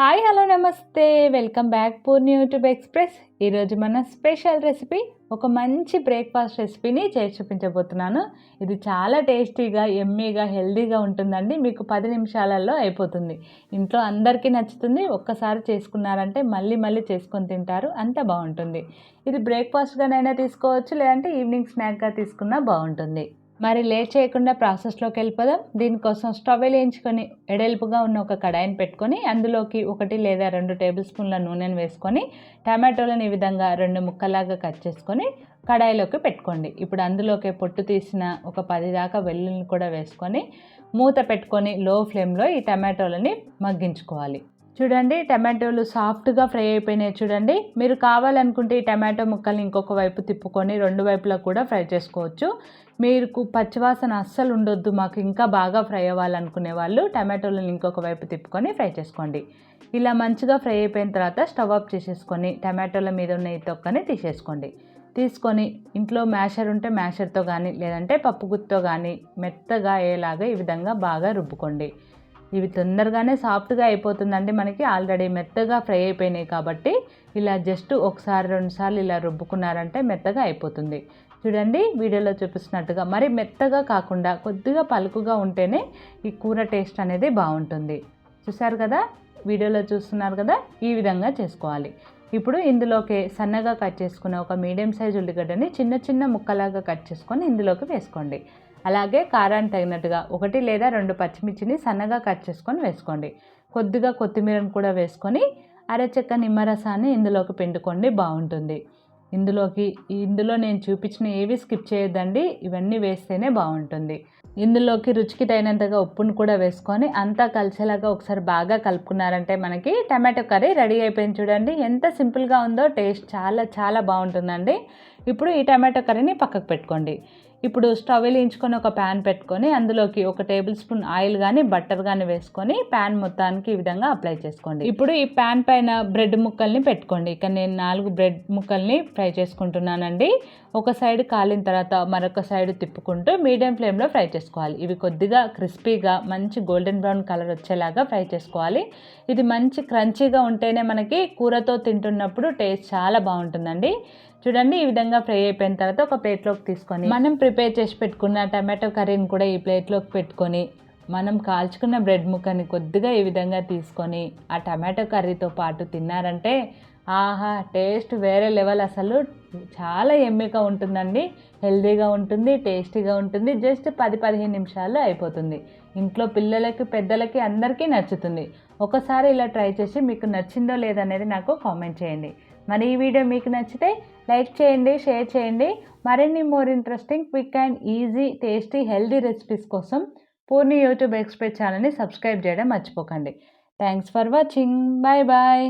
Hi hello నమస్తే. Welcome back Poorni YouTube Express. ఈరోజు మన స్పెషల్ రెసిపీ ఒక మంచి బ్రేక్ఫాస్ట్ రెసిపీని చేసి చూపించబోతున్నాను. ఇది చాలా టేస్టీగా ఎమ్మీగా హెల్దీగా ఉంటుందండి. మీకు పది నిమిషాలలో అయిపోతుంది. ఇంట్లో అందరికీ నచ్చుతుంది. ఒక్కసారి చేసుకున్నారంటే మళ్ళీ మళ్ళీ చేసుకొని తింటారు. అంత బాగుంటుంది. ఇది బ్రేక్ఫాస్ట్గానైనా తీసుకోవచ్చు లేదంటే ఈవినింగ్ స్నాక్గా తీసుకున్నా బాగుంటుంది. మరి లేట్ చేయకుండా ప్రాసెస్లోకి వెళ్ళిపోదాం. దీనికోసం స్టవ్ వేయించుకొని ఎడెల్పుగా ఉన్న ఒక కడాయిని పెట్టుకొని అందులోకి ఒకటి లేదా రెండు టేబుల్ స్పూన్ల నూనెను వేసుకొని టమాటోలను ఈ విధంగా రెండు ముక్కలాగా కట్ చేసుకొని కడాయిలోకి పెట్టుకోండి. ఇప్పుడు అందులోకి పొట్టు తీసిన ఒక పది దాకా వెల్లుల్ని కూడా వేసుకొని మూత పెట్టుకొని లో ఫ్లేమ్లో ఈ టమాటోలని మగ్గించుకోవాలి. చూడండి టమాటోలు సాఫ్ట్గా ఫ్రై అయిపోయినాయి చూడండి. మీరు కావాలనుకుంటే ఈ టమాటో ముక్కల్ని ఇంకొక వైపు తిప్పుకొని రెండు వైపులా కూడా ఫ్రై చేసుకోవచ్చు. మీరు పచ్చివాసన అస్సలు ఉండొద్దు మాకు ఇంకా బాగా ఫ్రై అవ్వాలనుకునే వాళ్ళు టమాటోలను ఇంకొక వైపు తిప్పుకొని ఫ్రై చేసుకోండి. ఇలా మంచిగా ఫ్రై అయిపోయిన తర్వాత స్టవ్ ఆఫ్ చేసేసుకొని టమాటోల మీద ఉన్న ఈ తొక్కని తీసేసుకోండి. తీసుకొని ఇంట్లో మ్యాషర్ ఉంటే మ్యాషర్తో కానీ లేదంటే పప్పు గుత్తో కానీ మెత్తగా అయ్యేలాగా ఈ విధంగా బాగా రుబ్బుకోండి. ఇవి తొందరగానే సాఫ్ట్గా అయిపోతుందండి మనకి. ఆల్రెడీ మెత్తగా ఫ్రై అయిపోయినాయి కాబట్టి ఇలా జస్ట్ ఒకసారి రెండుసార్లు ఇలా రుబ్బుకున్నారంటే మెత్తగా అయిపోతుంది. చూడండి వీడియోలో చూపిస్తున్నట్టుగా మరి మెత్తగా కాకుండా కొద్దిగా పలుకుగా ఉంటేనే ఈ కూర టేస్ట్ అనేది బాగుంటుంది. చూసారు కదా? వీడియోలో చూస్తున్నారు కదా? ఈ విధంగా చేసుకోవాలి. ఇప్పుడు ఇందులోకి సన్నగా కట్ చేసుకున్న ఒక మీడియం సైజ్ ఉల్లిగడ్డని చిన్న చిన్న ముక్కలాగా కట్ చేసుకొని ఇందులోకి వేసుకోండి. అలాగే కారాన్ని తగినట్టుగా ఒకటి లేదా రెండు పచ్చిమిర్చిని సన్నగా కట్ చేసుకొని వేసుకోండి. కొద్దిగా కొత్తిమీరను కూడా వేసుకొని అరచెక్క నిమ్మరసాన్ని ఇందులోకి పిండుకోండి బాగుంటుంది. ఇందులోకి ఇందులో నేను చూపించిన ఏవి స్కిప్ చేయొద్దండి ఇవన్నీ వేస్తేనే బాగుంటుంది. ఇందులోకి రుచికి తగినంతగా ఉప్పును కూడా వేసుకొని అంతా కలిసేలాగా ఒకసారి బాగా కలుపుకున్నారంటే మనకి టమాటో కర్రీ రెడీ అయిపోయింది చూడండి. ఎంత సింపుల్గా ఉందో టేస్ట్ చాలా చాలా బాగుంటుందండి. ఇప్పుడు ఈ టమాటో కర్రీని పక్కకు పెట్టుకోండి. ఇప్పుడు స్టవ్ వెలిగించుకొని ఒక ప్యాన్ పెట్టుకొని అందులోకి ఒక టేబుల్ స్పూన్ ఆయిల్ కానీ బట్టర్ కానీ వేసుకొని ప్యాన్ మొత్తానికి ఈ విధంగా అప్లై చేసుకోండి. ఇప్పుడు ఈ ప్యాన్ పైన బ్రెడ్ ముక్కల్ని పెట్టుకోండి. ఇక నేను నాలుగు బ్రెడ్ ముక్కల్ని ఫ్రై చేసుకుంటున్నానండి. ఒక సైడ్ కాలిన తర్వాత మరొక సైడ్ తిప్పుకుంటూ మీడియం ఫ్లేమ్లో ఫ్రై చేసుకోవాలి. ఇవి కొద్దిగా క్రిస్పీగా మంచి గోల్డెన్ బ్రౌన్ కలర్ వచ్చేలాగా ఫ్రై చేసుకోవాలి. ఇది మంచి క్రంచీగా ఉంటేనే మనకి కూరతో తింటున్నప్పుడు టేస్ట్ చాలా బాగుంటుందండి. చూడండి ఈ విధంగా ఫ్రై అయిపోయిన తర్వాత ఒక ప్లేట్లోకి తీసుకొని మనం ప్రిపేర్ చేసి పెట్టుకున్న టమాటో కర్రీని కూడా ఈ ప్లేట్లోకి పెట్టుకొని మనం కాల్చుకున్న బ్రెడ్ ముక్కని కొద్దిగా ఈ విధంగా తీసుకొని ఆ టమాటో కర్రీతో పాటు తిన్నారంటే ఆహా టేస్ట్ వేరే లెవెల్ అసలు. చాలా ఎమ్మిగా ఉంటుందండి. హెల్దీగా ఉంటుంది టేస్టీగా ఉంటుంది జస్ట్ పది పదిహేను నిమిషాల్లో అయిపోతుంది. ఇంట్లో పిల్లలకి పెద్దలకి అందరికీ నచ్చుతుంది. ఒకసారి ఇలా ట్రై చేసి మీకు నచ్చిందో లేదనేది నాకు కామెంట్ చేయండి. మరి ఈ వీడియో మీకు నచ్చితే లైక్ చేయండి షేర్ చేయండి. మరిన్ని more interesting quick and easy tasty healthy recipes కోసం పూర్ణి యూట్యూబ్ ఎక్స్ప్రెస్ ఛానల్ని సబ్స్క్రైబ్ చేయడం మర్చిపోకండి. Thanks for watching. Bye bye.